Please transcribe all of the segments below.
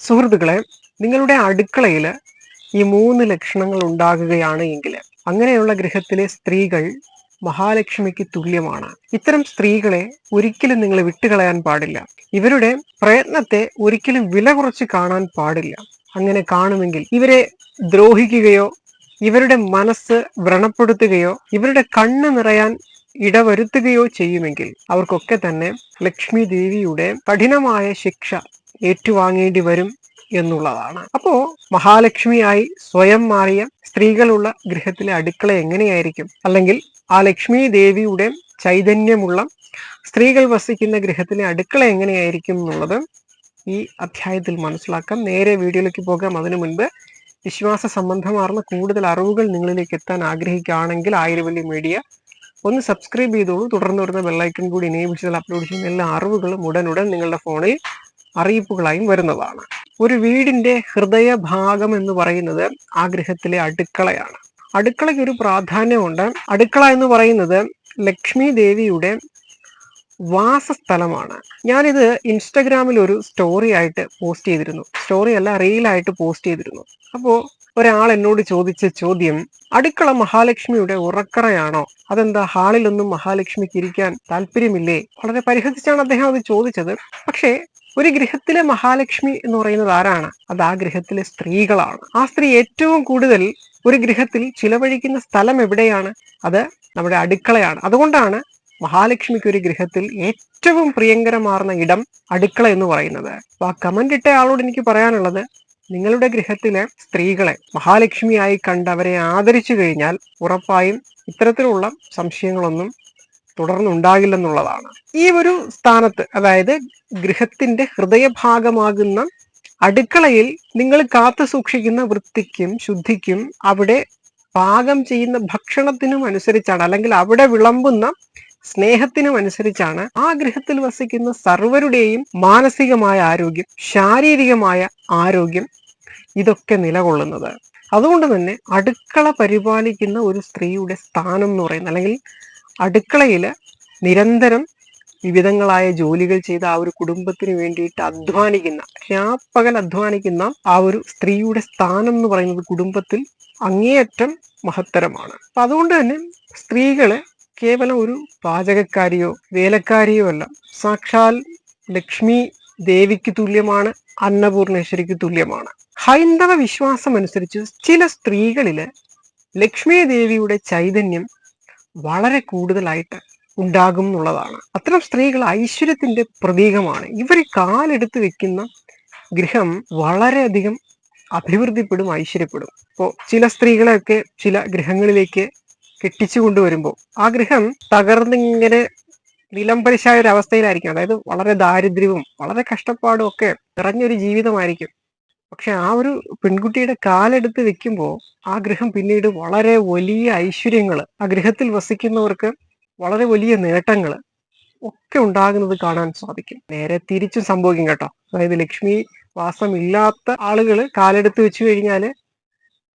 സുഹൃത്തുക്കളെ നിങ്ങളുടെ അടുക്കളയിൽ ഈ മൂന്ന് ലക്ഷണങ്ങൾ ഉണ്ടാകുകയാണ് എങ്കിൽ അങ്ങനെയുള്ള ഗൃഹത്തിലെ സ്ത്രീകൾ മഹാലക്ഷ്മിക്ക് തുല്യമാണ്. ഇത്തരം സ്ത്രീകളെ ഒരിക്കലും നിങ്ങൾ വിട്ടുകളയാൻ പാടില്ല. ഇവരുടെ പ്രയത്നത്തെ ഒരിക്കലും വില കുറച്ച് കാണാൻ പാടില്ല. അങ്ങനെ കാണുമെങ്കിൽ ഇവരെ ദ്രോഹിക്കുകയോ ഇവരുടെ മനസ്സ് വ്രണപ്പെടുത്തുകയോ ഇവരുടെ കണ്ണ് നിറയാൻ ഇടവരുത്തുകയോ ചെയ്യുമെങ്കിൽ അവർക്കൊക്കെ തന്നെ ലക്ഷ്മി ദേവിയുടെ കഠിനമായ ശിക്ഷ ഏറ്റുവാങ്ങേണ്ടി വരും എന്നുള്ളതാണ്. അപ്പോ മഹാലക്ഷ്മിയായി സ്വയം മാറിയ സ്ത്രീകളുള്ള ഗൃഹത്തിലെ അടുക്കള എങ്ങനെയായിരിക്കും? അല്ലെങ്കിൽ ആ ലക്ഷ്മി ദേവിയുടെ ചൈതന്യമുള്ള സ്ത്രീകൾ വസിക്കുന്ന ഗൃഹത്തിലെ അടുക്കള എങ്ങനെയായിരിക്കും എന്നുള്ളത് ഈ അധ്യായത്തിൽ മനസ്സിലാക്കാം. നേരെ വീഡിയോയിലേക്ക് പോകാം. അതിനു മുൻപ് വിശ്വാസ സംബന്ധമാർന്ന കൂടുതൽ അറിവുകൾ നിങ്ങളിലേക്ക് എത്താൻ ആഗ്രഹിക്കുകയാണെങ്കിൽ ആയിരവല്ലി മീഡിയ ഒന്ന് സബ്സ്ക്രൈബ് ചെയ്തോളൂ. തുടർന്ന് വരുന്ന ബെല്ലൈക്കൺ കൂടി ഇനേബിൾ ചെയ്താൽ അപ്ലോഡ് ചെയ്യുന്ന എല്ലാ അറിവുകളും ഉടനുടൻ നിങ്ങളുടെ ഫോണിൽ അറിയിപ്പുകളായും വരുന്നതാണ്. ഒരു വീടിന്റെ ഹൃദയഭാഗം എന്ന് പറയുന്നത് ആ അടുക്കളയാണ്. അടുക്കളയ്ക്ക് ഒരു പ്രാധാന്യമുണ്ട്. അടുക്കള എന്ന് പറയുന്നത് ലക്ഷ്മി ദേവിയുടെ വാസസ്ഥലമാണ്. ഞാനിത് ഇൻസ്റ്റഗ്രാമിൽ ഒരു സ്റ്റോറി ആയിട്ട് പോസ്റ്റ് ചെയ്തിരുന്നു. സ്റ്റോറി അല്ല റീലായിട്ട് പോസ്റ്റ് ചെയ്തിരുന്നു. അപ്പോൾ ഒരാൾ എന്നോട് ചോദിച്ച ചോദ്യം അടുക്കള മഹാലക്ഷ്മിയുടെ ഉറക്കറയാണോ? അതെന്താ ഹാളിലൊന്നും മഹാലക്ഷ്മിക്ക് ഇരിക്കാൻ താല്പര്യമില്ലേ? വളരെ പരിഹസിച്ചാണ് അദ്ദേഹം അത് ചോദിച്ചത്. പക്ഷേ ഒരു ഗൃഹത്തിലെ മഹാലക്ഷ്മി എന്ന് പറയുന്നത് ആരാണ്? അത് ആ ഗൃഹത്തിലെ സ്ത്രീകളാണ്. ആ സ്ത്രീ ഏറ്റവും കൂടുതൽ ഒരു ഗൃഹത്തിൽ ചിലവഴിക്കുന്ന സ്ഥലം എവിടെയാണ്? അത് നമ്മുടെ അടുക്കളയാണ്. അതുകൊണ്ടാണ് മഹാലക്ഷ്മിക്ക് ഒരു ഗൃഹത്തിൽ ഏറ്റവും പ്രിയങ്കരമാർന്ന ഇടം അടുക്കള എന്ന് പറയുന്നത്. അപ്പൊ ആ കമന്റ് ഇട്ട ആളോട് എനിക്ക് പറയാനുള്ളത് നിങ്ങളുടെ ഗൃഹത്തിലെ സ്ത്രീകളെ മഹാലക്ഷ്മിയായി കണ്ട് അവരെ ആദരിച്ചു കഴിഞ്ഞാൽ ഉറപ്പായും ഇത്തരത്തിലുള്ള സംശയങ്ങളൊന്നും തുടർന്നുണ്ടാകില്ലെന്നുള്ളതാണ്. ഈ ഒരു സ്ഥാനത്ത് അതായത് ഗൃഹത്തിന്റെ ഹൃദയഭാഗമാകുന്ന അടുക്കളയിൽ നിങ്ങൾ കാത്തു സൂക്ഷിക്കുന്ന വൃത്തിക്കും ശുദ്ധിക്കും അവിടെ പാകം ചെയ്യുന്ന ഭക്ഷണത്തിനും അനുസരിച്ചാണ് അല്ലെങ്കിൽ അവിടെ വിളമ്പുന്ന സ്നേഹത്തിനും അനുസരിച്ചാണ് ആ ഗൃഹത്തിൽ വസിക്കുന്ന സർവരുടെയും മാനസികമായ ആരോഗ്യം ശാരീരികമായ ആരോഗ്യം ഇതൊക്കെ നിലകൊള്ളുന്നത്. അതുകൊണ്ട് തന്നെ അടുക്കള പരിപാലിക്കുന്ന ഒരു സ്ത്രീയുടെ സ്ഥാനം എന്ന് പറയുന്നത് അല്ലെങ്കിൽ അടുക്കളയിൽ നിരന്തരം വിവിധങ്ങളായ ജോലികൾ ചെയ്ത് ആ ഒരു കുടുംബത്തിന് വേണ്ടിയിട്ട് അധ്വാനിക്കുന്ന രാപ്പകൽ അധ്വാനിക്കുന്ന ആ ഒരു സ്ത്രീയുടെ സ്ഥാനം എന്ന് പറയുന്നത് കുടുംബത്തിൽ അങ്ങേയറ്റം മഹത്തരമാണ്. അപ്പൊ അതുകൊണ്ട് തന്നെ സ്ത്രീകൾ കേവലം ഒരു പാചകക്കാരിയോ വേലക്കാരിയോ അല്ല. സാക്ഷാൽ ലക്ഷ്മി ദേവിക്ക് തുല്യമാണ് അന്നപൂർണേശ്വരിക്ക് തുല്യമാണ്. ഹൈന്ദവ വിശ്വാസം അനുസരിച്ച് ചില സ്ത്രീകളിൽ ലക്ഷ്മി ദേവിയുടെ ചൈതന്യം വളരെ കൂടുതലായിട്ട് ഉണ്ടാകും എന്നുള്ളതാണ്. അത്തരം സ്ത്രീകൾ ഐശ്വര്യത്തിന്റെ പ്രതീകമാണ്. ഇവർ കാലെടുത്ത് വെക്കുന്ന ഗൃഹം വളരെയധികം അഭിവൃദ്ധിപ്പെടും ഐശ്വര്യപ്പെടും. ഇപ്പോൾ ചില സ്ത്രീകളെയൊക്കെ ചില ഗൃഹങ്ങളിലേക്ക് കെട്ടിച്ചു കൊണ്ടുവരുമ്പോൾ ആ ഗൃഹം തകർന്നിങ്ങനെ നിലംപരിശായ ഒരു അവസ്ഥയിലായിരിക്കും അതായത് വളരെ ദാരിദ്ര്യവും വളരെ കഷ്ടപ്പാടും ഒക്കെ നിറഞ്ഞൊരു ജീവിതമായിരിക്കും. പക്ഷെ ആ ഒരു പെൺകുട്ടിയുടെ കാലെടുത്ത് വെക്കുമ്പോൾ ആ ഗൃഹം പിന്നീട് വളരെ വലിയ ഐശ്വര്യങ്ങൾ ആ ഗൃഹത്തിൽ വസിക്കുന്നവർക്ക് വളരെ വലിയ നേട്ടങ്ങൾ ഒക്കെ ഉണ്ടാകുന്നത് കാണാൻ സാധിക്കും. നേരെ തിരിച്ചും സംഭവിക്കും കേട്ടോ. അതായത് ലക്ഷ്മി വാസം ഇല്ലാത്ത ആളുകൾ കാലെടുത്ത് വെച്ചു കഴിഞ്ഞാൽ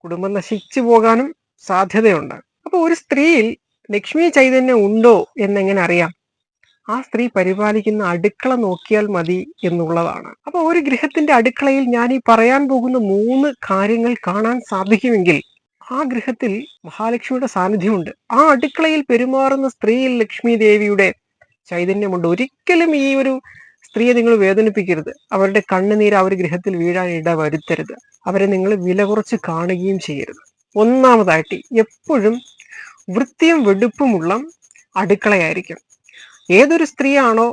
കുടുംബം നശിച്ചു പോകാനും സാധ്യതയുണ്ട്. അപ്പൊ ഒരു സ്ത്രീയിൽ ലക്ഷ്മി ചൈതന്യം ഉണ്ടോ എന്നെങ്ങനെ അറിയാം? ആ സ്ത്രീ പരിപാലിക്കുന്ന അടുക്കള നോക്കിയാൽ മതി എന്നുള്ളതാണ്. അപ്പൊ ഒരു ഗൃഹത്തിന്റെ അടുക്കളയിൽ ഞാൻ ഈ പറയാൻ പോകുന്ന മൂന്ന് കാര്യങ്ങൾ കാണാൻ സാധിക്കുമെങ്കിൽ ആ ഗൃഹത്തിൽ മഹാലക്ഷ്മിയുടെ സാന്നിധ്യമുണ്ട്. ആ അടുക്കളയിൽ പെരുമാറുന്ന സ്ത്രീയിൽ ലക്ഷ്മി ദേവിയുടെ ചൈതന്യമുണ്ട്. ഒരിക്കലും ഈ ഒരു സ്ത്രീയെ നിങ്ങൾ വേദനിപ്പിക്കരുത്. അവരുടെ കണ്ണുനീര് അവർ ഗൃഹത്തിൽ വീഴാൻ ഇട വരുത്തരുത് അവരെ നിങ്ങൾ വില കുറച്ച് കാണുകയും ചെയ്യരുത്. ഒന്നാമതായിട്ട് എപ്പോഴും വൃത്തിയും വെടുപ്പുമുള്ള അടുക്കളയായിരിക്കും ഏതൊരു സ്ത്രീയാണോ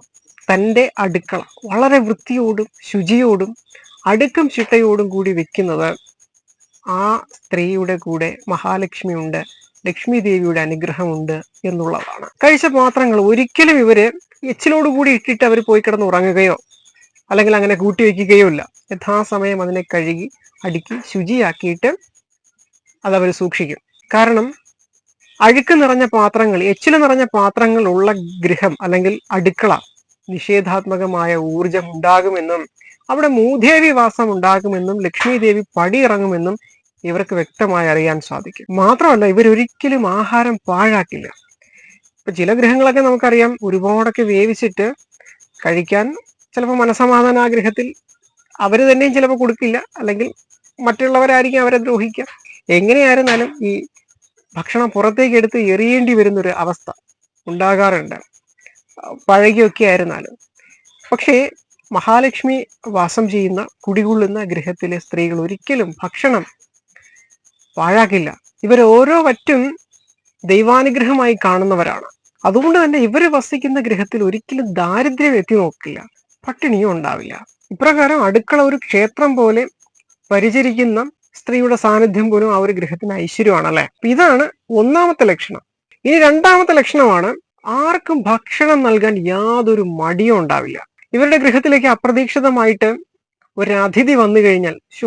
തന്റെ അടുക്കള വളരെ വൃത്തിയോടും ശുചിയോടും അടുക്കും ചിട്ടയോടും കൂടി വെക്കുന്നത് ആ സ്ത്രീയുടെ കൂടെ മഹാലക്ഷ്മിയുണ്ട് ലക്ഷ്മി ദേവിയുടെ അനുഗ്രഹമുണ്ട് എന്നുള്ളതാണ്. കഴിച്ച പാത്രങ്ങൾ ഒരിക്കലും ഇവർ എച്ചിലോട് കൂടി ഇട്ടിട്ട് അവർ പോയി കിടന്ന് ഉറങ്ങുകയോ അല്ലെങ്കിൽ അങ്ങനെ കൂട്ടി വെക്കുകയോ ഇല്ല. യഥാസമയം അതിനെ കഴുകി അടുക്കി ശുചിയാക്കിയിട്ട് അതവർ സൂക്ഷിക്കും. കാരണം അഴുക്ക് നിറഞ്ഞ പാത്രങ്ങൾ എച്ചിൽ നിറഞ്ഞ പാത്രങ്ങൾ ഉള്ള ഗൃഹം അല്ലെങ്കിൽ അടുക്കള നിഷേധാത്മകമായ ഊർജം ഉണ്ടാകുമെന്നും അവിടെ മൂദേവി വാസം ഉണ്ടാകുമെന്നും ലക്ഷ്മി ദേവി പടിയിറങ്ങുമെന്നും ഇവർക്ക് വ്യക്തമായി അറിയാൻ സാധിക്കും. മാത്രമല്ല ഇവരൊരിക്കലും ആഹാരം പാഴാക്കില്ല. ഇപ്പൊ ചില ഗൃഹങ്ങളൊക്കെ നമുക്കറിയാം ഒരുപാടൊക്കെ വേവിച്ചിട്ട് കഴിക്കാൻ ചിലപ്പോൾ മനസമാധാന ആഗ്രഹത്തിൽ അവർ തന്നെയും ചിലപ്പോൾ കൊടുക്കില്ല അല്ലെങ്കിൽ മറ്റുള്ളവരായിരിക്കും അവരെ ദ്രോഹിക്കുക. എങ്ങനെയായിരുന്നാലും ഈ ഭക്ഷണം പുറത്തേക്ക് എടുത്ത് എറിയേണ്ടി വരുന്നൊരു അവസ്ഥ ഉണ്ടാകാറുണ്ട്. പഴകിയൊക്കെ ആയിരുന്നാലും. പക്ഷേ മഹാലക്ഷ്മി വാസം ചെയ്യുന്ന കുടികൊള്ളുന്ന ഗൃഹത്തിലെ സ്ത്രീകൾ ഒരിക്കലും ഭക്ഷണം പാഴാക്കില്ല. ഇവർ ഓരോ വറ്റും ദൈവാനുഗ്രഹമായി കാണുന്നവരാണ്. അതുകൊണ്ട് തന്നെ ഇവർ വസിക്കുന്ന ഗൃഹത്തിൽ ഒരിക്കലും ദാരിദ്ര്യം എത്തി നോക്കില്ല പട്ടിണിയും ഉണ്ടാവില്ല. ഇപ്രകാരം അടുക്കള ഒരു ക്ഷേത്രം പോലെ പരിചരിക്കുന്ന സ്ത്രീയുടെ സാന്നിധ്യം പോലും ആ ഒരു ഗൃഹത്തിന് ഐശ്വര്യമാണ് അല്ലെ ഇതാണ് ഒന്നാമത്തെ ലക്ഷണം. ഇനി രണ്ടാമത്തെ ലക്ഷണമാണ് ആർക്കും ഭക്ഷണം നൽകാൻ യാതൊരു മടിയും ഉണ്ടാവില്ല. ഇവരുടെ ഗൃഹത്തിലേക്ക് അപ്രതീക്ഷിതമായിട്ട് ഒരു അതിഥി വന്നു കഴിഞ്ഞാൽ ശു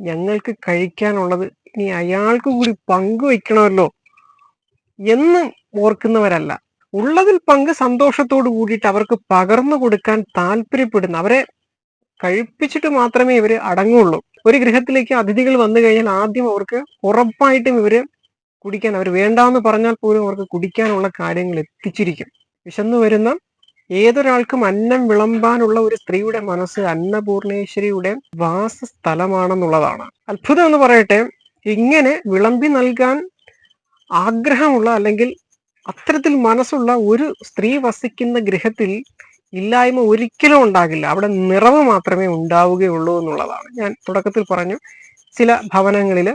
ഞങ്ങൾക്ക് കഴിക്കാനുള്ളത് ഇനി അയാൾക്ക് കൂടി പങ്കുവെക്കണമല്ലോ എന്ന് ഓർക്കുന്നവരല്ല. ഉള്ളതിൽ പങ്ക് സന്തോഷത്തോട് കൂടിയിട്ട് അവർക്ക് പകർന്നു കൊടുക്കാൻ താല്പര്യപ്പെടുന്ന അവരെ കഴിപ്പിച്ചിട്ട് മാത്രമേ ഇവർ അടങ്ങുള്ളൂ. ഒരു ഗൃഹത്തിലേക്ക് അതിഥികൾ വന്നു കഴിഞ്ഞാൽ ആദ്യം അവർക്ക് ഉറപ്പായിട്ടും ഇവർ കുടിക്കാൻ അവർ വേണ്ടാന്ന് പറഞ്ഞാൽ പോലും അവർക്ക് കുടിക്കാനുള്ള കാര്യങ്ങൾ എത്തിച്ചിരിക്കും. വിശന്നു വരുന്ന ഏതൊരാൾക്കും അന്നം വിളമ്പാനുള്ള ഒരു സ്ത്രീയുടെ മനസ്സ് അന്നപൂർണേശ്വരിയുടെ വാസസ്ഥലമാണെന്നുള്ളതാണ്. അത്ഭുതം എന്ന് പറയട്ടെ ഇങ്ങനെ വിളമ്പി നൽകാൻ ആഗ്രഹമുള്ള അല്ലെങ്കിൽ അത്തരത്തിൽ മനസ്സുള്ള ഒരു സ്ത്രീ വസിക്കുന്ന ഗൃഹത്തിൽ ഇല്ലായ്മ ഒരിക്കലും ഉണ്ടാകില്ല. അവിടെ നിറവ് മാത്രമേ ഉണ്ടാവുകയുള്ളൂ എന്നുള്ളതാണ്. ഞാൻ തുടക്കത്തിൽ പറഞ്ഞു ചില ഭവനങ്ങളിൽ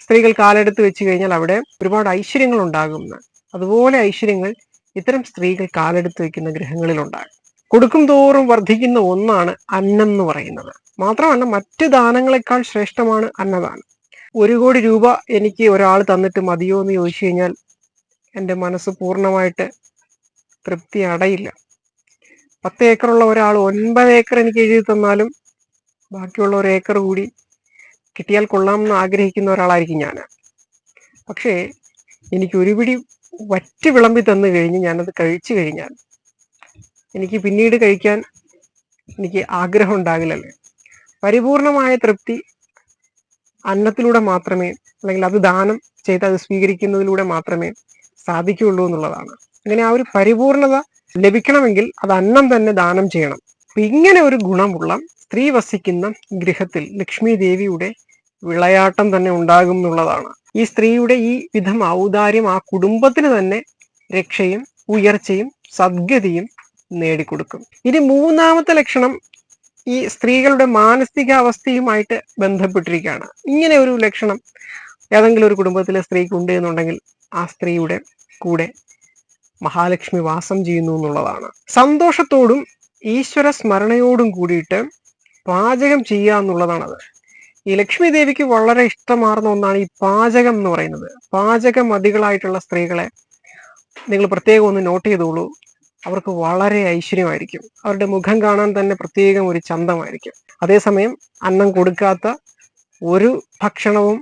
സ്ത്രീകൾ കാലെടുത്ത് വെച്ച് കഴിഞ്ഞാൽ അവിടെ ഒരുപാട് ഐശ്വര്യങ്ങൾ ഉണ്ടാകുന്ന അതുപോലെ ഐശ്വര്യങ്ങൾ ഇത്തരം സ്ത്രീകൾ കാലെടുത്ത് വെക്കുന്ന ഗ്രഹങ്ങളിൽ ഉണ്ടാകും. കൊടുക്കും തോറും വർദ്ധിക്കുന്ന ഒന്നാണ് അന്നം എന്ന് പറയുന്നത്. മാത്രമല്ല മറ്റ് ദാനങ്ങളെക്കാൾ ശ്രേഷ്ഠമാണ് അന്നദാനം. ഒരു കോടി രൂപ എനിക്ക് ഒരാൾ തന്നിട്ട് മതിയോ എന്ന് ചോദിച്ചു കഴിഞ്ഞാൽ എന്റെ മനസ്സ് പൂർണമായിട്ട് തൃപ്തി അടയില്ല. പത്ത് ഏക്കറുള്ള ഒരാൾ ഒൻപത് ഏക്കർ എനിക്ക് എഴുതി തന്നാലും ബാക്കിയുള്ള ഒരു ഏക്കർ കൂടി കിട്ടിയാൽ കൊള്ളാം എന്ന് ആഗ്രഹിക്കുന്ന ഒരാളായിരിക്കും ഞാൻ. പക്ഷേ എനിക്ക് ഒരു പിടി വറ്റ് വിളമ്പി തന്നു കഴിഞ്ഞ് ഞാനത് കഴിച്ചു കഴിഞ്ഞാൽ എനിക്ക് പിന്നീട് കഴിക്കാൻ എനിക്ക് ആഗ്രഹം ഉണ്ടാകില്ലല്ലേ. പരിപൂർണമായ തൃപ്തി അന്നത്തിലൂടെ മാത്രമേ അല്ലെങ്കിൽ അത് ദാനം ചെയ്ത് അത് സ്വീകരിക്കുന്നതിലൂടെ മാത്രമേ സാധിക്കുകയുള്ളൂ എന്നുള്ളതാണ്. അങ്ങനെ ആ ഒരു പരിപൂർണത ലഭിക്കണമെങ്കിൽ അത് അന്നം തന്നെ ദാനം ചെയ്യണം. അപ്പൊ ഇങ്ങനെ ഒരു ഗുണമുള്ള സ്ത്രീ വസിക്കുന്ന ഗൃഹത്തിൽ ലക്ഷ്മി ദേവിയുടെ വിളയാട്ടം തന്നെ ഉണ്ടാകും എന്നുള്ളതാണ്. ഈ സ്ത്രീയുടെ ഈ വിധം ഔദാര്യം ആ കുടുംബത്തിന് തന്നെ രക്ഷയും ഉയർച്ചയും സദ്ഗതിയും നേടിക്കൊടുക്കും. ഇനി മൂന്നാമത്തെ ലക്ഷണം ഈ സ്ത്രീകളുടെ മാനസികാവസ്ഥയുമായിട്ട് ബന്ധപ്പെട്ടിരിക്കുകയാണ്. ഇങ്ങനെ ഒരു ലക്ഷണം ഏതെങ്കിലും ഒരു കുടുംബത്തിലെ സ്ത്രീക്ക് ഉണ്ട് എന്നുണ്ടെങ്കിൽ ആ സ്ത്രീയുടെ കൂടെ മഹാലക്ഷ്മി വാസം ചെയ്യുന്നു എന്നുള്ളതാണ്. സന്തോഷത്തോടും ഈശ്വര സ്മരണയോടും കൂടിയിട്ട് പാചകം ചെയ്യുക എന്നുള്ളതാണത്. ഈ ലക്ഷ്മി ദേവിക്ക് വളരെ ഇഷ്ടമാർന്ന ഒന്നാണ് ഈ പാചകം എന്ന് പറയുന്നത്. പാചകമതികളായിട്ടുള്ള സ്ത്രീകളെ നിങ്ങൾ പ്രത്യേകം ഒന്ന് നോട്ട് ചെയ്തോളൂ. അവർക്ക് വളരെ ഐശ്വര്യമായിരിക്കും. അവരുടെ മുഖം കാണാൻ തന്നെ പ്രത്യേകം ഒരു ചന്തമായിരിക്കും. അതേസമയം അന്നം കൊടുക്കാത്ത ഒരു ഭക്ഷണവും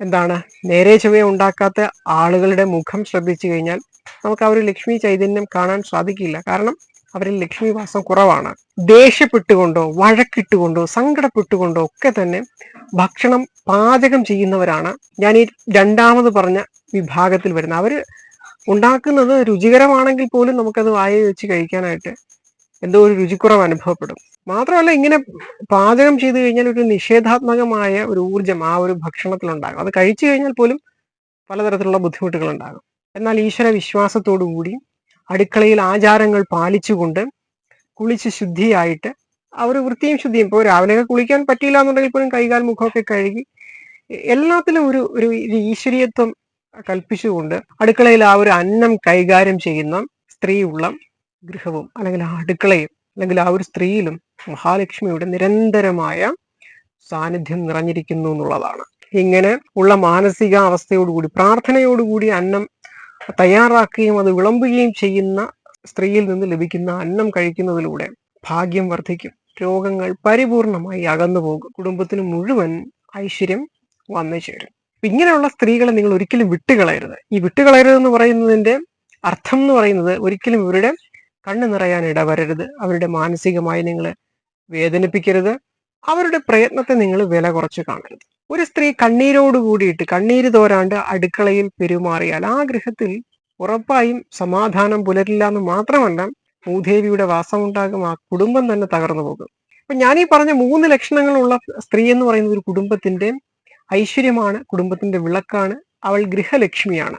എന്താണ് നേരെ ചൊവ്വേ ഉണ്ടാക്കാത്ത ആളുകളുടെ മുഖം ശ്രദ്ധിച്ചു കഴിഞ്ഞാൽ നമുക്ക് ആ ഒരു ലക്ഷ്മി ചൈതന്യം കാണാൻ സാധിക്കില്ല. കാരണം അവരിൽ ലക്ഷ്മി വാസം കുറവാണ്. ദേഷ്യപ്പെട്ടുകൊണ്ടോ വഴക്കിട്ടുകൊണ്ടോ സങ്കടപ്പെട്ടുകൊണ്ടോ ഒക്കെ തന്നെ ഭക്ഷണം പാചകം ചെയ്യുന്നവരാണ്. ഞാൻ ഈ രണ്ടാമത് പറഞ്ഞ വിഭാഗത്തിൽ വരുന്നത്. അവർ ഉണ്ടാക്കുന്നത് രുചികരമാണെങ്കിൽ പോലും നമുക്കത് വായ വെച്ച് കഴിക്കാനായിട്ട് എന്തോ ഒരു രുചിക്കുറവ് അനുഭവപ്പെടും. മാത്രമല്ല ഇങ്ങനെ പാചകം ചെയ്തു കഴിഞ്ഞാൽ ഒരു നിഷേധാത്മകമായ ഒരു ഊർജം ആ ഒരു ഭക്ഷണത്തിൽ ഉണ്ടാകും അത് കഴിച്ചു കഴിഞ്ഞാൽ പോലും പലതരത്തിലുള്ള ബുദ്ധിമുട്ടുകൾ ഉണ്ടാകും എന്നാൽ ഈശ്വര വിശ്വാസത്തോടുകൂടി അടുക്കളയിൽ ആചാരങ്ങൾ പാലിച്ചുകൊണ്ട് കുളിച്ച് ശുദ്ധിയായിട്ട് അവർ വൃത്തിയും ശുദ്ധിയും. ഇപ്പോൾ രാവിലെ കുളിക്കാൻ പറ്റിയില്ല എന്നുണ്ടെങ്കിൽ പോലും കൈകാൽ മുഖമൊക്കെ കഴുകി എല്ലാത്തിലും ഒരു ഒരു ഈശ്വരീയത്വം കൽപ്പിച്ചുകൊണ്ട് അടുക്കളയിൽ ആ ഒരു അന്നം കൈകാര്യം ചെയ്യുന്ന സ്ത്രീയുള്ള ഗൃഹവും അല്ലെങ്കിൽ ആ അടുക്കളയും അല്ലെങ്കിൽ ആ ഒരു സ്ത്രീയിലും മഹാലക്ഷ്മിയുടെ നിരന്തരമായ സാന്നിധ്യം നിറഞ്ഞിരിക്കുന്നു എന്നുള്ളതാണ്. ഇങ്ങനെ ഉള്ള മാനസിക അവസ്ഥയോടുകൂടി പ്രാർത്ഥനയോടുകൂടി അന്നം തയ്യാറാക്കുകയും അത് വിളമ്പുകയും ചെയ്യുന്ന സ്ത്രീയിൽ നിന്ന് ലഭിക്കുന്ന അന്നം കഴിക്കുന്നതിലൂടെ ഭാഗ്യം വർദ്ധിക്കും. രോഗങ്ങൾ പരിപൂർണമായി അകന്നു പോകും. കുടുംബത്തിന് മുഴുവൻ ഐശ്വര്യം വന്നു ചേരും. ഇങ്ങനെയുള്ള സ്ത്രീകളെ നിങ്ങൾ ഒരിക്കലും വിട്ടുകളയരുത്. ഈ വിട്ടുകളയരുത് എന്ന് പറയുന്നതിന്റെ അർത്ഥം എന്ന് പറയുന്നത് ഒരിക്കലും ഇവരുടെ കണ്ണു നിറയാൻ ഇടവരരുത്. അവരുടെ മാനസികമായി നിങ്ങൾ വേദനിപ്പിക്കരുത്. അവരുടെ പ്രയത്നത്തെ നിങ്ങൾ വില കുറച്ച് കാണരുത്. ഒരു സ്ത്രീ കണ്ണീരോട് കൂടിയിട്ട് കണ്ണീര് തോരാണ്ട് അടുക്കളയിൽ പെരുമാറിയാൽ ആ ഗൃഹത്തിൽ ഉറപ്പായും സമാധാനം പുലരില്ല എന്ന് മാത്രമല്ല ഭൂദേവിയുടെ വാസമുണ്ടാകും ആ കുടുംബം തന്നെ തകർന്നു പോകും. അപ്പൊ ഞാൻ ഈ പറഞ്ഞ മൂന്ന് ലക്ഷണങ്ങളുള്ള സ്ത്രീ എന്ന് പറയുന്ന ഒരു കുടുംബത്തിന്റെ ഐശ്വര്യമാണ് കുടുംബത്തിന്റെ വിളക്കാണ്. അവൾ ഗൃഹലക്ഷ്മിയാണ്.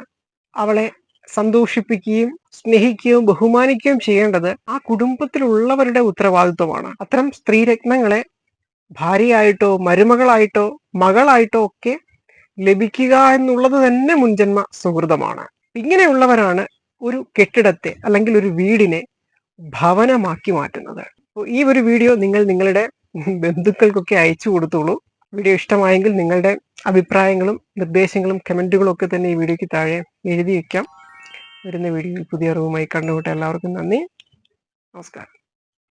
അവളെ സന്തോഷിപ്പിക്കുകയും സ്നേഹിക്കുകയും ബഹുമാനിക്കുകയും ചെയ്യേണ്ടത് ആ കുടുംബത്തിലുള്ളവരുടെ ഉത്തരവാദിത്വമാണ്. അത്തരം സ്ത്രീരത്നങ്ങളെ ഭാര്യയായിട്ടോ മരുമകളായിട്ടോ മകളായിട്ടോ ഒക്കെ ലഭിക്കുക എന്നുള്ളത് തന്നെ മുൻജന്മ സുഹൃതമാണ്. ഇങ്ങനെയുള്ളവരാണ് ഒരു കെട്ടിടത്തെ അല്ലെങ്കിൽ ഒരു വീടിനെ ഭവനമാക്കി മാറ്റുന്നത്. ഈ ഒരു വീഡിയോ നിങ്ങൾ നിങ്ങളുടെ ബന്ധുക്കൾക്കൊക്കെ അയച്ചു കൊടുത്തോളൂ. വീഡിയോ ഇഷ്ടമായെങ്കിൽ നിങ്ങളുടെ അഭിപ്രായങ്ങളും നിർദ്ദേശങ്ങളും കമന്റുകളും ഒക്കെ തന്നെ ഈ വീഡിയോയ്ക്ക് താഴെ എഴുതി വയ്ക്കാം. വരുന്ന വീഡിയോയിൽ പുതിയ അറിവുമായി കണ്ടുകൂട്ട എല്ലാവർക്കും നന്ദി. നമസ്കാരം.